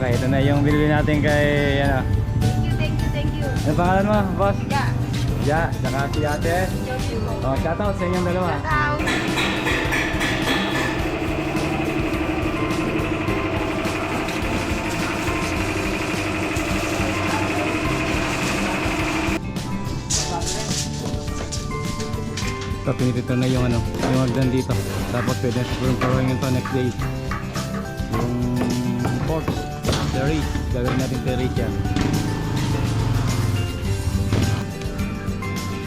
Okay, ito na yung binili natin kay, ano, Thank you, thank you, thank you. ano pangalan mo, boss? Yeah. Ja, saka si ate. Oh, shoutout sa inyong dalawa. Shout out. Ito, pinitito na yung ano, yung hagdan dito. Tapos pwede siguro parawin ito next day. Yung pork, terrace. Gagawin natin terrace yan.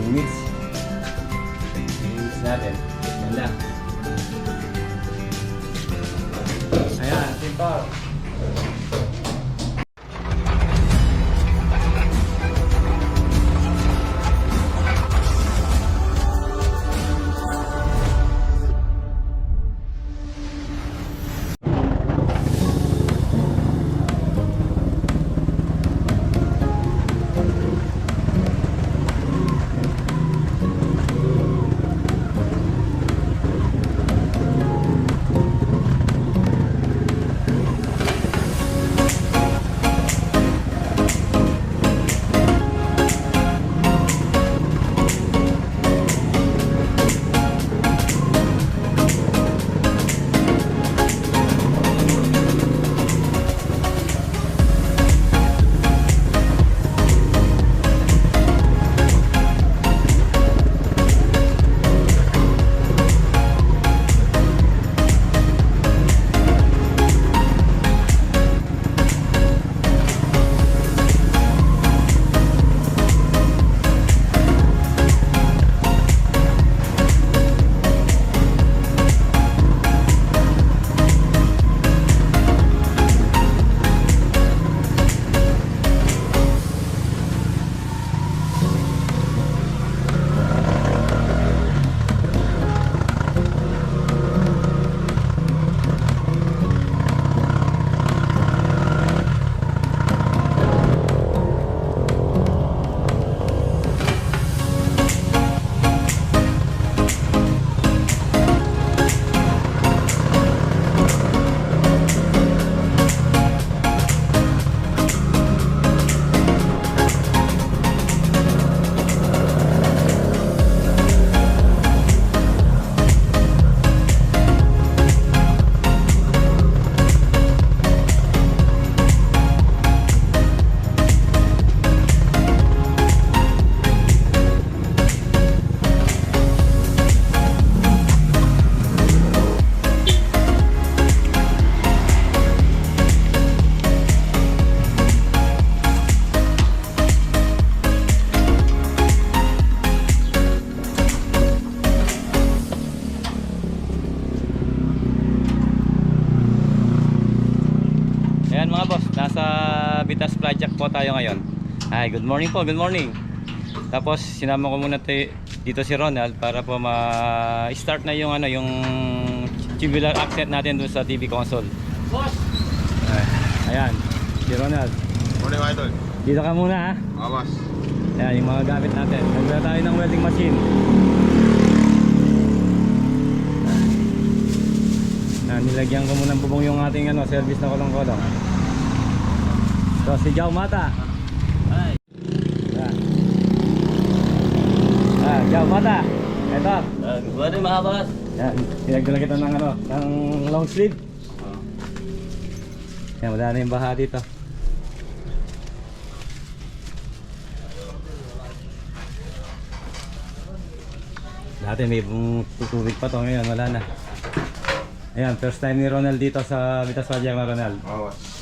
Yung mix. Yung mix natin. Lang. Ayan, simple. Po tayo ngayon. Hi, good morning po, good morning. Tapos sinama ko muna tayo, dito si Ronald para po ma-start na yung ano, yung tubular accent natin dun sa TV console. Boss! Ay, Ayan, si Ronald. Morning idol. Dito ka muna ha. Ah, boss. Ayan, yung mga gamit natin. Nagdala tayo ng welding machine. Ah, nilagyan ko muna ng bubong yung ating ano, service na kolong-kolong. So, si Jao Mata. Hi. Ayan. Ah, Jao Mata. Ito. Uh, good morning mga boss. Yan, pinagdala kita ng ano, ng long sleeve. Yan, wala na yung baha dito. Dati may tutubig pa to ngayon, wala na. Ayan, first time ni Ronald dito sa Vitas Padjang na Ronald. Ah, boss.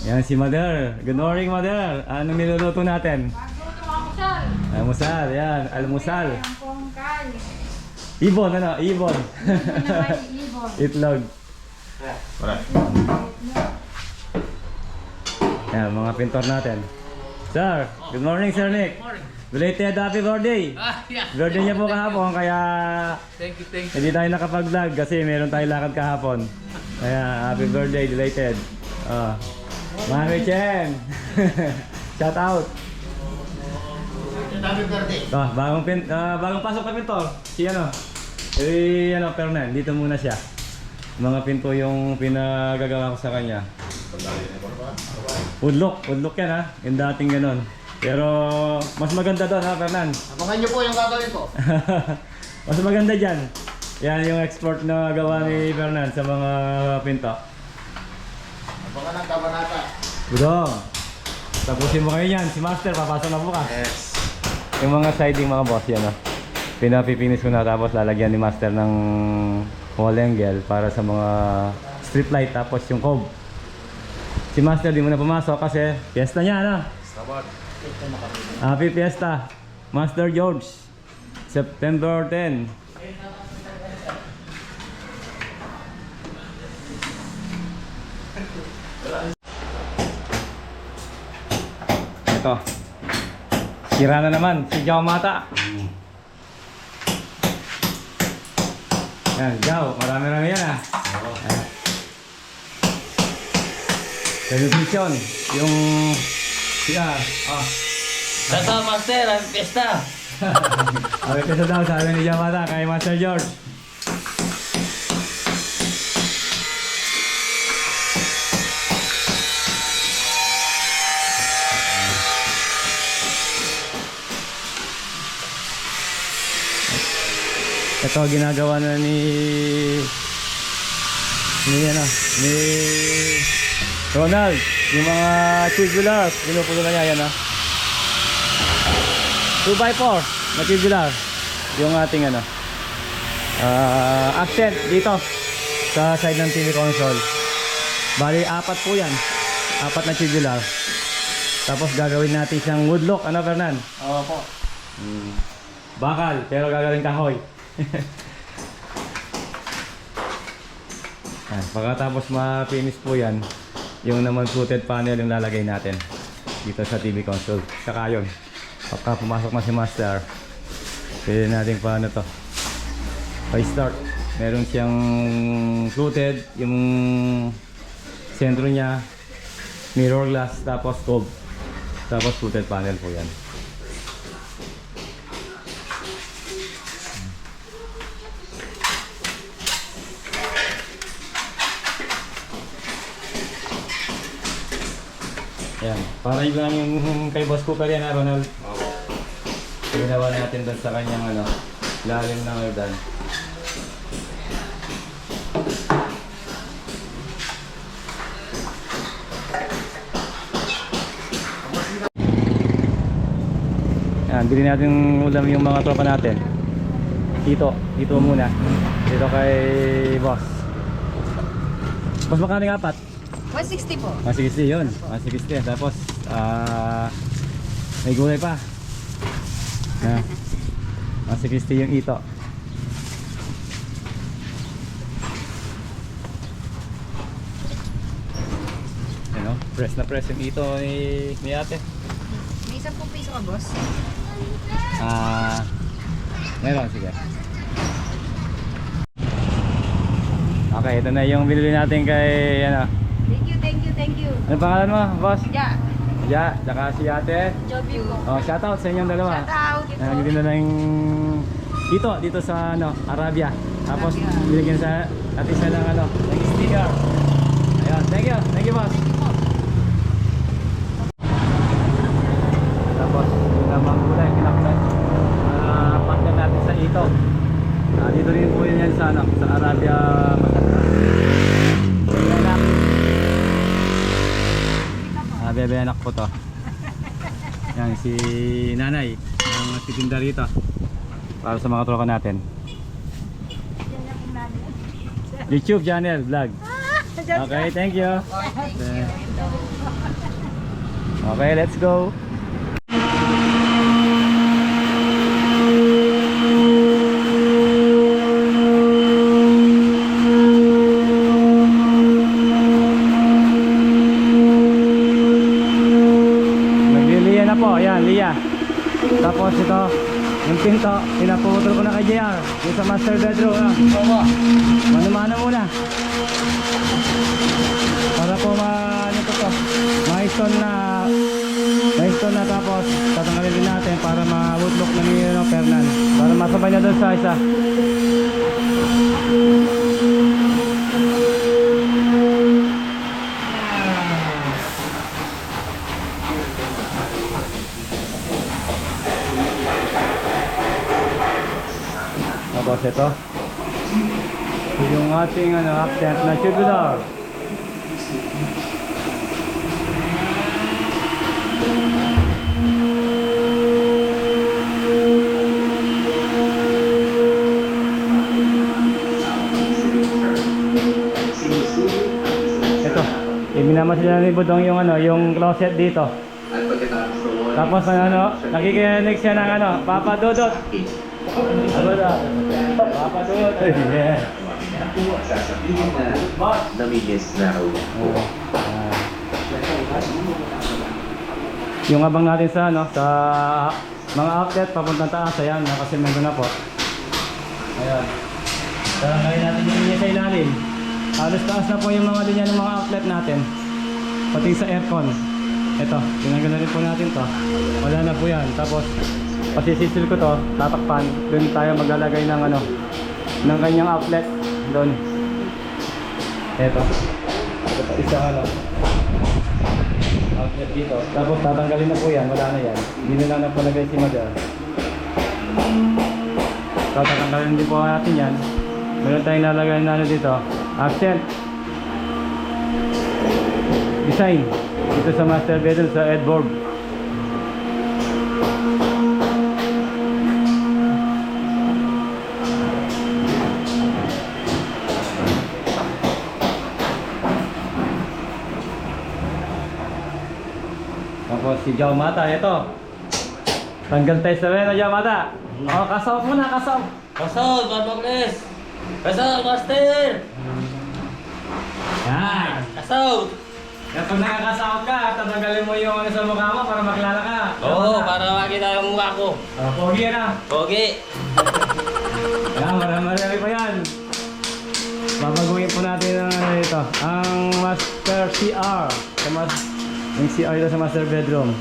Yan si Mother. Good morning, Mother. Anong niluluto natin? Almusal. Almusal, yan, almusal. Ibon, ano? Ibon. Itlog. Wala. Yan, mga pintor natin. Sir, good morning, Sir Nick. Belated happy birthday. Ah, yeah. Birthday niya po kahapon, kaya Thank you, thank you. hindi tayo nakapag-vlog kasi meron tayong lakad kahapon. Kaya happy birthday, belated. Oh. Mami Chen. Shout out. Happy birthday. Oh, bagong pin ah, bagong pasok na pintor. Si ano? Eh ano, Fernan, dito muna siya. mga pinto yung pinagagawa ko sa kanya. Woodlock, woodlock yan ha. Yung dating ganun. Pero mas maganda doon ha, Fernan. Abangan niyo po yung gagawin ko. mas maganda dyan. Yan yung export na gawa ni Fernan sa mga pinto. Abangan ang kabanata. Budong. Tapusin mo kayo yan. Si Master, papasok na bukas. Yes. Yung mga siding mga boss yan, no? pinapipinis ko na tapos lalagyan ni Master ng wall angle para sa mga street light tapos yung cob. Si Master di mo na pumasok kasi fiesta niya, ano? Sabat. Happy Fiesta, Master George. September 10. Ito. Sira na naman si Jao Mata. Yan, Jao. Marami-rami yan ah. Ayan. Television. Yung CR. Ah. Tata, master, ang pesta. Okay, kasi daw sabi ni Yamata kay Master George. Ito ginagawa na ni ni ano ni Ronald yung mga tubulars pinupulo na niya yan ah 2x4 na tubular yung ating ano ah, accent dito sa side ng TV console. Bali apat po yan. Apat na tubular tapos gagawin natin siyang woodlock. Ano Fernan? Oo po. Mm. bakal pero gagawin kahoy Yan, pagkatapos ma-finish po yan yung naman fluted panel yung lalagay natin dito sa TV console. Saka yun pagka pumasok na si master pwede natin paano to pa start meron siyang fluted yung sentro niya mirror glass tapos cob tapos fluted panel po yan Yan. Para yun lang yung kay Boss Cooper yan, ha, Ronald? Oo. Ginawa natin doon sa kanyang ano, lalim ng Ardan. Yan, bili natin ulam yung mga tropa natin. Dito, dito muna. Dito kay Boss. Boss, yung apat? 160 po. 160 yun. 160. Tapos, ah, may gulay pa. Na, 160 yung ito. Ano, press na press yung ito ni, ni ate. May isang po piso ka, boss. Ah, meron, sige. Okay, ito na yung binili natin kay, ano, Thank you, thank you, thank you. Ano pangalan mo, boss? Yeah, Ja, tsaka si ate. job you. Oh, shoutout sa inyong dalawa. Shout out. Uh, nagtitinda ng dito, dito sa ano, Arabia. Tapos Arabia. binigyan sa natin siya ng ano, ng sticker. Ayun, thank you. Thank you, boss. Tapos yung namang gulay, pinakita. Uh, partner natin sa ito. Ah, dito rin po yun yan sa ano, sa Arabia Matanda. Bebeanak. Ah, po to. Yan si Nanay, ang nagtitinda rito. Para sa mga tropa natin. YouTube channel, vlog. Okay, thank you. Okay, let's go. Nagliliya na po, ayan, liya. Tapos ito, yung pinto, pinaputol ko na Yung sa master bedroom, ah. Oo. Mano-mano muna. Para po ma ano to to. Ma-stone na ma-stone na tapos tatanggalin din natin para ma-woodlock na ni ano, Fernan. Para masabay na doon sa isa. Tapos ito. Yung ating ano, accent na tubular. Iminama sila ni Budong yung ano, yung closet dito. Tapos ang ano, nakikinig siya ng ano, Papa Dudot. Ano Yeah. sasabihin na namigis na raw. Oo. Ah. yung abang natin sa ano, sa mga outlet papuntang taas, ayan, nakasemento na po. Ayan. Tanggalin natin yung sa ilalim. Halos taas na po yung mga linya ng mga outlet natin. Pati sa aircon. Ito, tinanggal na rin po natin to. Wala na po yan. Tapos, pasisisil ko to, tatakpan. Doon tayo maglalagay ng ano, ng kanyang outlet. Doon. Pa isang ano. Outlet dito. Tapos tatanggalin na po yan. Wala na yan. Hindi na lang na palagay si Madal. Tatanggalin din po natin yan. Meron tayong lalagay na ano dito. Accent. Design. Dito sa master bedroom sa headboard. Si Jao Mata, ito. Tanggal tayo sa Veno, Jao Mata. Oh, kasaw muna, kasaw. Pasok, Barbables! Pasok, Master! Yan. Pasok! Kapag nakakasaw ka, tatanggalin mo yung ano sa mukha mo para makilala ka. Oo, para makita yung mukha ko. Oh, pogi na. Pogi! Yan, marami marami pa yan. Babaguhin po natin ang ano ito, ang master CR. Sa mas, yung CR dito sa master bedroom.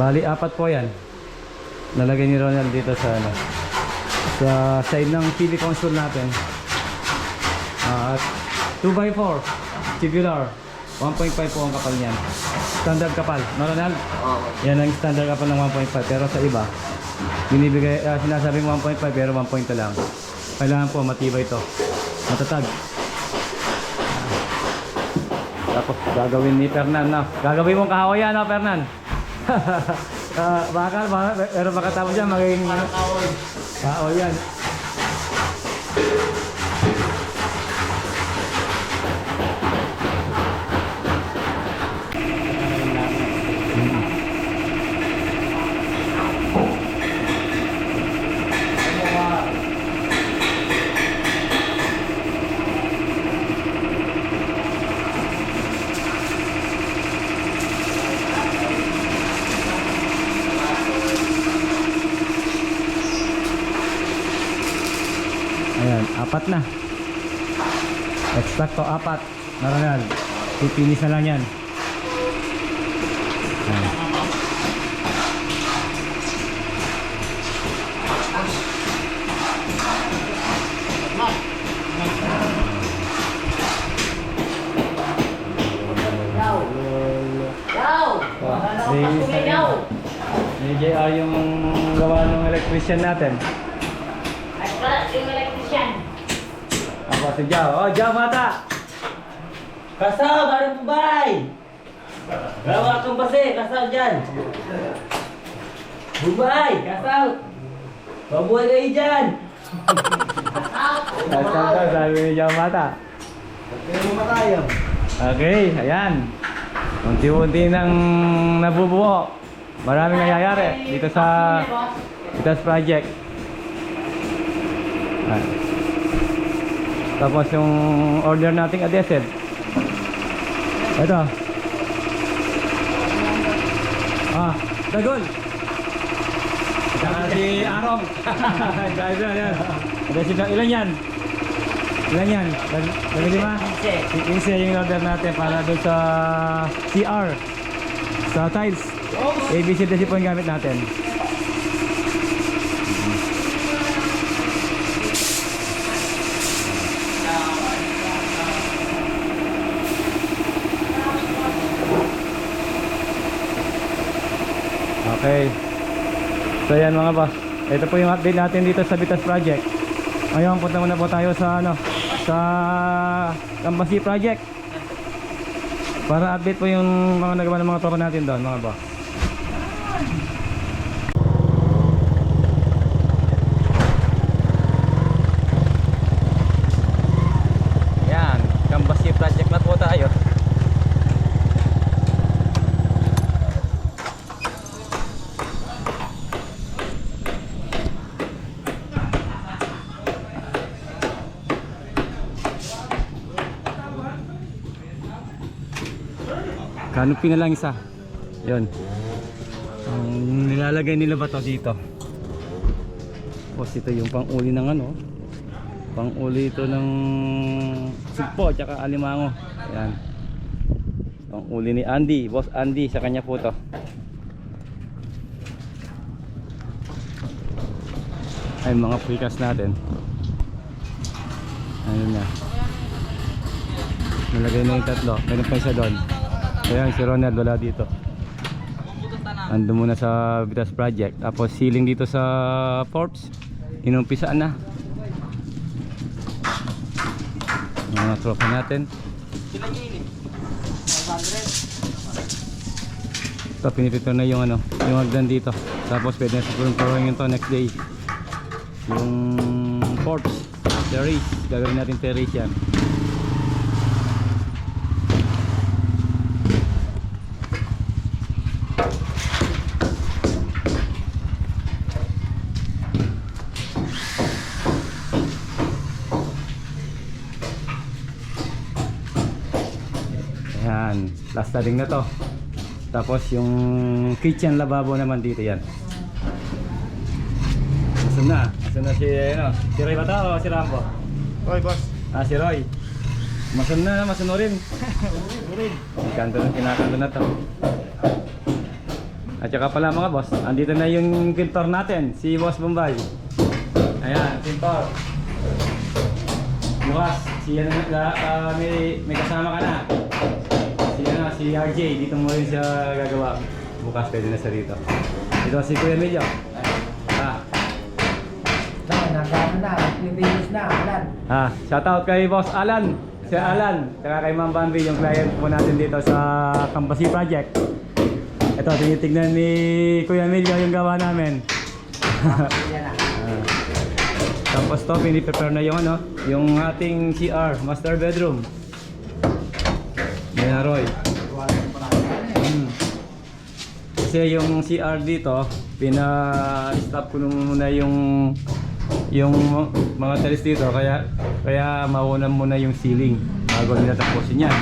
Bali, apat po yan. Nalagay ni Ronald dito sa ano, sa side ng TV console natin. At 2x4 tubular. 1.5 po ang kapal niyan. Standard kapal. No, Ronald? Oo. Yan ang standard kapal ng 1.5 pero sa iba binibigay uh, sinasabing 1.5 pero 1.2 lang. Kailangan po matibay ito. Matatag. Tapos gagawin ni Fernan na. Gagawin mong kahawayan na Fernan. Ah, baka, baka, pero makatapos yan magiging ano. Kahoy yan. Ayan, apat na. Exacto, apat. Narangal. Pipinis na lang yan. Ayan. Ni JR yung gawa ng electrician natin. Ako si Jao. Oh, Jao mata! Kasaw, barang bubay! Gawa kang base, kasaw dyan! Bubay, kasaw! Mabuhay kayo dyan! At saka sabi ni Jao mata. Kaya mo. Okay, ayan. Unti-unti nang nabubuo. Maraming nangyayari dito sa Vitas Project. Ah. Tapos yung order nating adhesive. Ito. Ah, dagol. Saka si Arong. Guys, yan. Adhesive lang. Ilan yan? Ilan yan? Dag- Dagol lima? 15 yung order natin para doon sa CR. Sa tiles. ABCDC po yung gamit natin. Okay. So yan mga boss. Ito po yung update natin dito sa Vitas Project. Ngayon punta muna po tayo sa ano sa Kambasi Project. Para update po yung mga nagawa ng mga tropa natin doon mga boss. Yan, Kambasi Project na po tayo. Canopy na lang isa. Yun. Ang nilalagay nila ba to dito? Tapos ito yung pang-uli ng ano. Pang-uli ito ng sugpo tsaka alimango. Yan. Pang-uli ni Andy. Boss Andy. Sa kanya po to. Ay mga precast natin. Ayun na. Nalagay na yung tatlo. Meron pa isa doon. Ayan, si Ronald wala dito. Ando muna sa Vitas Project. Tapos ceiling dito sa Forbes. Inumpisaan na. Mga tropa natin. Ito, pinipito na yung ano, yung hagdan dito. Tapos pwede na siguro flooring ito next day. Yung Forbes, terrace. Gagawin natin terrace yan. Ayan, last studying na to. Tapos yung kitchen lababo naman dito yan. Asan na? Asan na si, ano, si Roy ba to o si Rambo? Hoy, boss. Ah, si Roy. Masan na, masano rin. Kanto na, kinakanto na to. At saka pala mga boss, andito na yung pintor natin, si Boss Bombay. Ayan, pintor. Bukas, si ano na, ah, may, may kasama ka na. Si RJ, dito mo rin siya gagawa. Bukas pwede na siya dito. Ito si Kuya Emilio. Ah, Na, nagano na, naglinis na, alam. Ah, shoutout kay Boss Alan. Si Alan, saka kay Ma'am Bambi, yung client po natin dito sa Kambasi Project. Ito, tinitignan ni Kuya Emilio yung gawa namin. Yan na. Ah. Tapos to, piniprepare na yung ano, yung ating CR, master bedroom. Yan na, Roy. Kasi yung CR dito, pina-stop ko nung muna yung yung mga tiles dito kaya kaya mauna muna yung ceiling bago nila tapusin yan.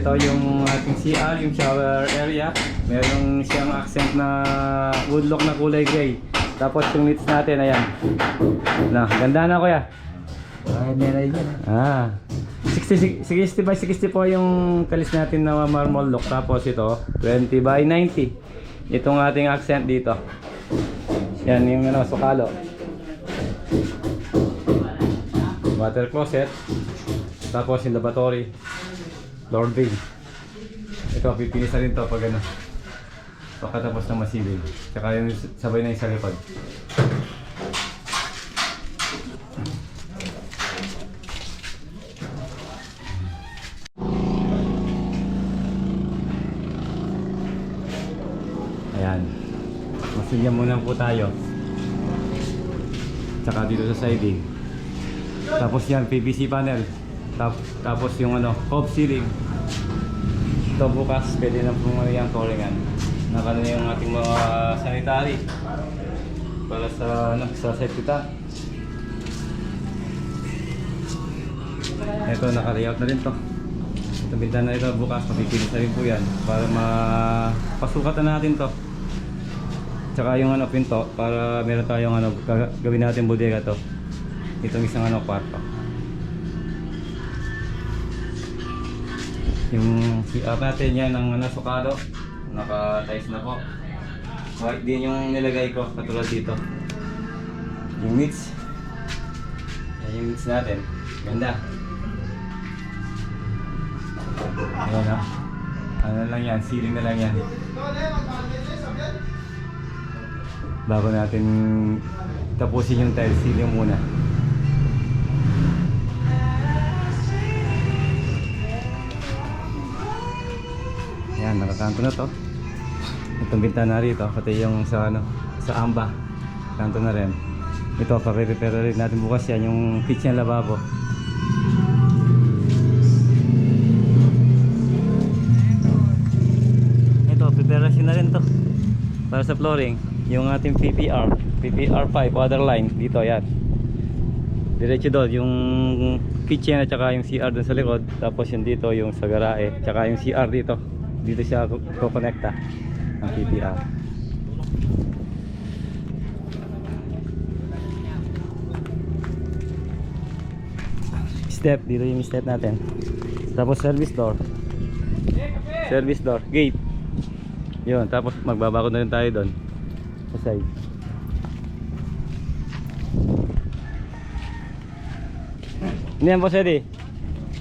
Ito yung ating CR, yung shower area. Meron siyang accent na woodlock na kulay gray. Tapos yung lids natin, ayan. Na, ganda na kuya. Ay, meron yun. Ah. 60, 60 by 60 po yung kalis natin na marble look. Tapos ito, 20 by 90. Itong ating accent dito. Yan yung ano, sukalo. Water closet. Tapos yung lavatory. Lord Bay. Ito, pipinis na rin to pag ano. Pagkatapos ng masilig. Tsaka yung sabay na yung sa likod. Masilya muna po tayo. Tsaka dito sa siding. Tapos yan, PVC panel. Tap, tapos yung ano, cove ceiling. Ito bukas, pwede na po yung flooringan. Naka na yung ating mga sanitary. Para sa, ano, sa safety tank. Ito, naka-layout na rin to. Ito bintana ito bukas, mapipilis na rin po yan para mapasukat na natin to. Tsaka yung ano pinto para meron tayong ano gawin natin bodega to. Itong isang ano kwarto. Yung CR natin yan ang nasukado. Naka-tiles na po. White din yung nilagay ko katulad dito. Yung meats. Yan yung meats natin. Ganda. Ayan na. Ano lang yan, ceiling na lang yan. Bago natin tapusin yung tile ceiling muna. Yan, nakakanto na to. Itong bintana rito, pati yung sa ano, sa amba. Kanto na rin. Ito, pare-repair rin natin bukas yan, yung kitchen lababo. Ito, preparation na rin to. Para sa flooring, yung ating PPR, PPR 5 water line dito yan. Diretso doon yung kitchen at saka yung CR doon sa likod, tapos yung dito yung sa garahe, tsaka yung CR dito. Dito siya ko-connecta ang PPR. Step, dito yung step natin. Tapos service door. Service door, gate. Yun, tapos magbabako na rin tayo doon. Sa side. Ano yan, Boss Eddie?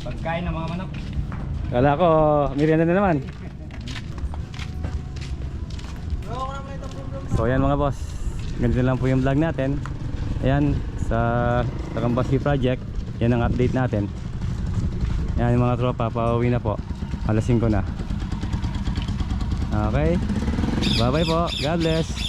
Pagkain ng mga manok. Kala ko, merienda na naman. So ayan mga boss, ganito lang po yung vlog natin. Ayan, sa Takambasi Project, yan ang update natin. Ayan yung mga tropa, pauwi na po. Alas 5 na. Okay, bye bye po, God bless.